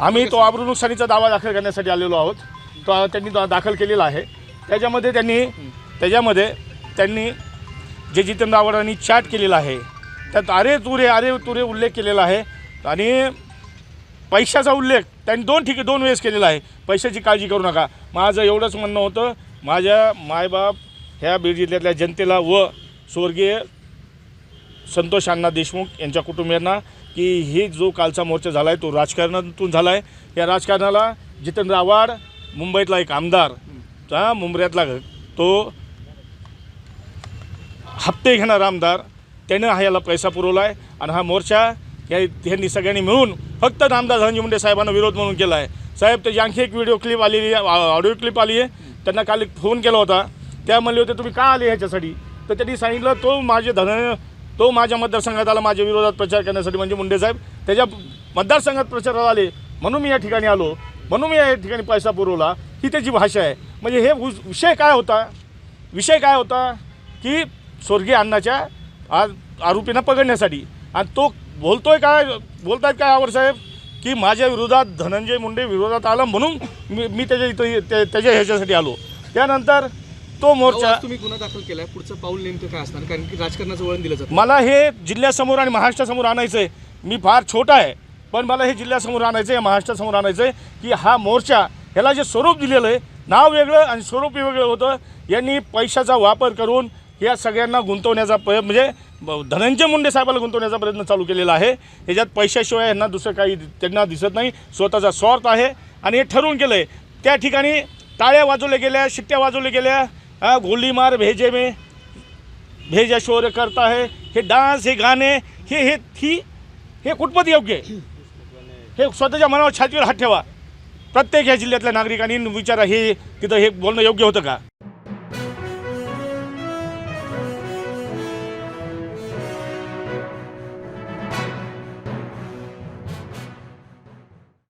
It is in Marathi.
आम्ही तो आबरू नुकसानीचा दावा दाखल करण्यासाठी आलेलो आहोत. तो त्यांनी दा- दाखल केलेला आहे. त्याच्यामध्ये त्यांनी त्याच्यामध्ये त्यांनी जे जितेंद्र आव्हाडांनी चॅट केलेला आहे त्यात अरे तुरे अरे तुरे उल्लेख केलेला आहे. आणि पैशाचा उल्लेख त्यांनी दोन ठिकाणी दोन वेळेस केलेला आहे. पैशाची काळजी करू नका. माझं एवढंच म्हणणं होतं. माझ्या मायबाप ह्या बीड जिल्ह्यातल्या जनतेला व स्वर्गीय संतोष अण्णा देशमुख यांच्या कुटुंबियांना की हे जो कालचा मोर्चा झाला आहे तो राजकारणातून झाला आहे या राजकारणाला जितेंद्र आव्हाड मुंबईतला एक आमदार हा मुंबऱ्यातला तो हप्ते घेणारा आमदार त्यानं हा याला पैसा पुरवला आहे आणि हा मोर्चा या ह्यांनी सगळ्यांनी मिळून फक्त नामदार धनंजय मुंडे साहेबांना विरोध म्हणून केला आहे साहेब त्याची आणखी एक व्हिडिओ क्लिप आलेली आहे ऑडिओ क्लिप आली आहे त्यांना काल एक फोन केला होता. त्या म्हणले होते तुम्ही का आले ह्याच्यासाठी? तर त्यांनी सांगितलं तो माझे धन तो माझ्या मतदारसंघात आला माझ्या विरोधात प्रचार करण्यासाठी म्हणजे मुंडे साहेब. त्याच्या मतदारसंघात प्रचाराला आले म्हणून मी या ठिकाणी आलो म्हणून मी या ठिकाणी पैसा पुरवला ही त्याची भाषा आहे. म्हणजे हे वि- विषय काय होता? विषय काय होता? की स्वर्गीय अण्णाच्या आज आरोपींना पकडण्यासाठी. आणि तो बोलतोय काय बोलतायत काय आवर साहेब? की माझ्या विरोधात धनंजय मुंडे विरोधात आला म्हणून मी मी त्याच्या इथं त्या- त्याच्या ह्याच्यासाठी आलो. त्यानंतर तो मोर्चा तुम्ही गुन्हा दाखल केलाय. पुढचं पाऊल नेमकं काय असणार? कारण की राजकारणाचं वळण दिलं जातं. मला हे जिल्ह्यासमोर आणि महाराष्ट्रासमोर आणायचं आहे मी फार छोटा आहे पण मला हे जिल्ह्यासमोर आणायचं आहे महाराष्ट्रासमोर आणायचं आहे की हा मोर्चा ह्याला जे स्वरूप दिलेलं आहे नाव वेगळं आणि स्वरूप वेगळं होतं. यांनी पैशाचा वापर करून या सगळ्यांना गुंतवण्याचा प्रयत्न म्हणजे धनंजय मुंडे साहेबाला गुंतवण्याचा प्रयत्न चालू केलेला आहे. ह्याच्यात पैशाशिवाय यांना दुसरं काही त्यांना दिसत नाही. स्वतःचा स्वार्थ आहे. आणि हे ठरवून केलं आहे त्या ठिकाणी टाळ्या वाजवल्या गेल्या शिट्ट्या वाजवल्या गेल्या. गोली मार भेजे में भेजा शौर्य करता है। हे डान्स हे गाणे हे हे ही हे कुठपत योग्य आहे हे स्वतःच्या मनावर छातीवर हात ठेवा। प्रत्येक ह्या जिल्ह्यातल्या नागरिकांनी विचारा हे तिथं हे बोलणं योग्य होतं का?